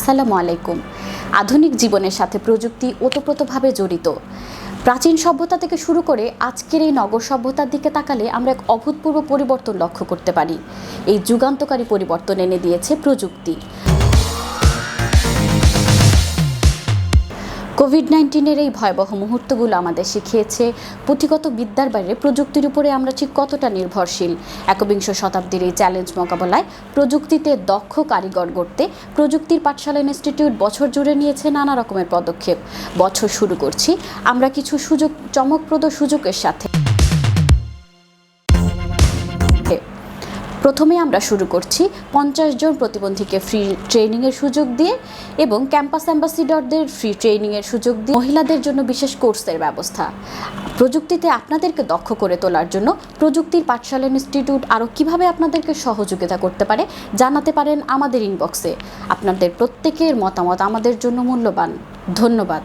আসসালামু আলাইকুম। আধুনিক জীবনের সাথে প্রযুক্তি ওতপ্রোতভাবে জড়িত। প্রাচীন সভ্যতা থেকে শুরু করে আজকের এই নগর সভ্যতার দিকে তাকালে আমরা এক অভূতপূর্ব পরিবর্তন লক্ষ্য করতে পারি। এই যুগান্তকারী পরিবর্তন এনে দিয়েছে প্রযুক্তি। কোভিড নাইন্টিনের এই ভয়াবহ মুহূর্তগুলো আমাদের শিখিয়েছে। পুঁথিগত বিদ্যার বাইরে প্রযুক্তির উপরে আমরা ঠিক কতটা নির্ভরশীল? একবিংশ শতাব্দীর এই চ্যালেঞ্জ মোকাবেলায় প্রযুক্তিতে দক্ষ কারিগর গড়তে প্রযুক্তির পাঠশালা ইনস্টিটিউট বছর জুড়ে নিয়েছে নানা রকমের পদক্ষেপ। বছর শুরু করছি, আমরা কিছু সুযোগ, চমকপ্রদ সুযোগের সাথে। প্রথমে আমরা শুরু করছি পঞ্চাশ জন প্রতিবন্ধীকে ফ্রি ট্রেনিংয়ের সুযোগ দিয়ে এবং ক্যাম্পাস অ্যাম্বাসিডরদের ফ্রি ট্রেনিংয়ের সুযোগ দিয়ে মহিলাদের জন্য বিশেষ কোর্সের ব্যবস্থা। প্রযুক্তিতে আপনাদেরকে দক্ষ করে তোলার জন্য প্রযুক্তির পাঠশালা ইনস্টিটিউট আরও কীভাবে আপনাদেরকে সহযোগিতা করতে পারে জানাতে পারেন আমাদের ইনবক্সে আপনাদের প্রত্যেকের মতামত আমাদের জন্য মূল্যবান। ধন্যবাদ।